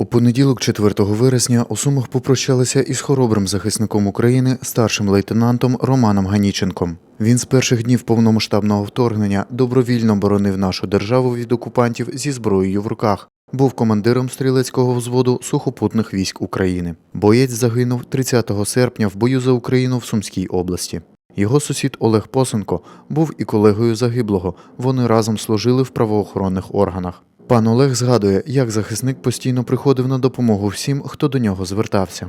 У понеділок, 4 вересня, у Сумах попрощалися із хоробрим захисником України, старшим лейтенантом Романом Ганіченком. Він з перших днів повномасштабного вторгнення добровільно боронив нашу державу від окупантів зі зброєю в руках. Був командиром стрілецького взводу сухопутних військ України. Боєць загинув 30 серпня в бою за Україну в Сумській області. Його сусід Олег Посенко був і колегою загиблого. Вони разом служили в правоохоронних органах. Пан Олег згадує, як захисник постійно приходив на допомогу всім, хто до нього звертався.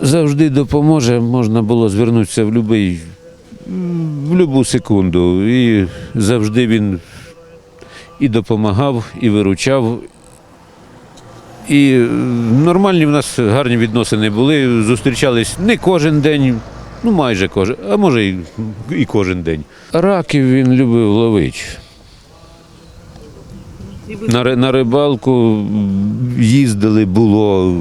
завжди допоможе. Можна було звернутися в будь-який в будь-яку секунду. І завжди він і допомагав, і виручав. І нормальні в нас гарні відносини були. Зустрічались не кожен день, ну майже кожен, а може і кожен день. Раків він любив ловити. На, ри- на рибалку їздили було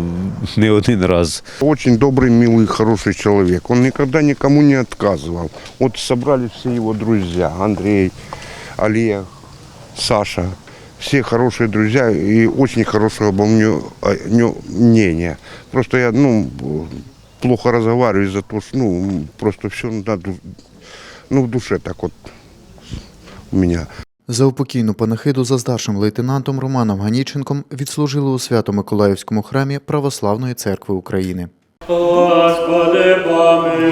не один раз. Очень добрый, милый, хороший человек. Он никогда никому не отказывал. Вот собрались все его друзья. Андрей, Олег, Саша. Все хорошие друзья и очень хорошего обо мне о нем мнения. Просто я ну, плохо разговариваю из-за того, что ну, просто все на ду- ну, в душе так вот у меня. За упокійну панахиду за старшим лейтенантом Романом Ганіченком відслужили у Свято-Миколаївському храмі Православної церкви України. Господи, помилуй,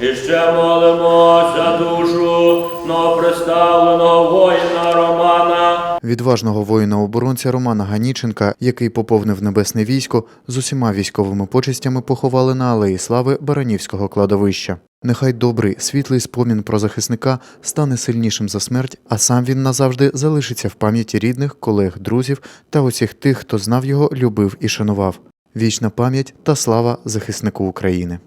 і молимо за душу новоприставленого воїна Романа. Відважного воїна-оборонця Романа Ганіченка, який поповнив небесне військо, з усіма військовими почестями поховали на алеї слави Баранівського кладовища. Нехай добрий, світлий спомін про захисника стане сильнішим за смерть, а сам він назавжди залишиться в пам'яті рідних, колег, друзів та усіх тих, хто знав його, любив і шанував. Вічна пам'ять та слава захиснику України.